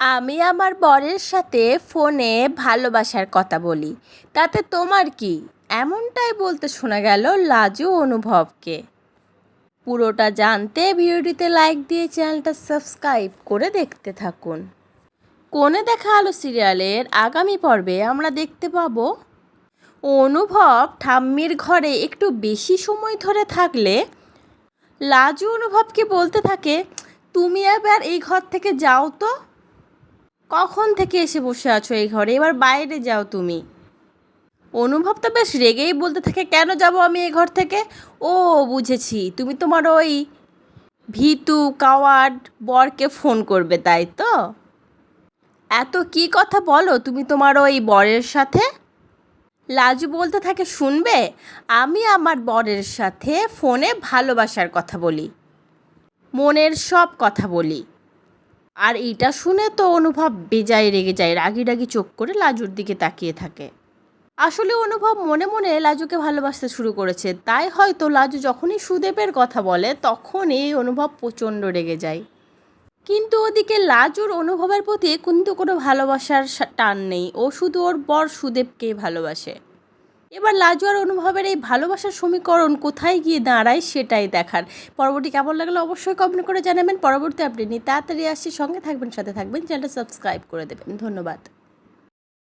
আমি আমার বরের সাথে ফোনে ভালোবাসার কথা বলি। তাতে তোমার কি? এমনটাই বলতে শোনা গেল লাজু অনুভবকে। পুরোটা জানতে ভিডিওটিতে লাইক দিয়ে চ্যানেলটা সাবস্ক্রাইব করে দেখতে থাকুন। কোণে দেখা আলো সিরিয়ালের আগামী পর্বে আমরা দেখতে পাব, অনুভব ঠাম্মির ঘরে একটু বেশি সময় ধরে থাকলে লাজু অনুভবকে বলতে থাকে, তুমি এবার এই ঘর থেকে যাও তো। কখন থেকে এসে বসে আছো এই ঘরে? এবার বাইরে যাও তুমি। অনুভব তো বেশ রেগেই বলতে থাকে, কেন যাব আমি এই ঘর থেকে? ও, বুঝেছি। তুমি তোমার ওই ভিতু, কাওয়ার্ড বরকে ফোন করবে, তাই তো? এত কি কথা বলো তুমি তোমার ওই বরের সাথে? লাজু বলতে থাকে, শুনবে? আমি আমার বরের সাথে ফোনে ভালোবাসার কথা বলি। মনের সব কথা বলি। আর এইটা শুনে তো অনুভব বেজায় রেগে যায়, রাগি রাগি চোখ করে লাজুর দিকে তাকিয়ে থাকে। আসলে অনুভব মনে মনে লাজুকে ভালোবাসতে শুরু করেছে। তাই হয়তো লাজু যখনই সুদেবের কথা বলে তখনই অনুভব প্রচণ্ড রেগে যায়। কিন্তু ওদিকে লাজুর অনুভবের প্রতি কিন্তু কোনো ভালোবাসার টান নেই। ও শুধু ওর বর সুদেবকেই ভালোবাসে। এবার লাজুয়ার অনুভবের এই ভালোবাসার সমীকরণ কোথায় গিয়ে দাঁড়ায় সেটাই দেখার। পরবর্তী কেমন লাগল অবশ্যই কমেন্ট করে জানাবেন। পরবর্তী আপডেট নিয়ে তাড়াতাড়ি আসছি। সঙ্গে থাকবেন, সাথে থাকবেন। চ্যানেলটা সাবস্ক্রাইব করে দেবেন। ধন্যবাদ।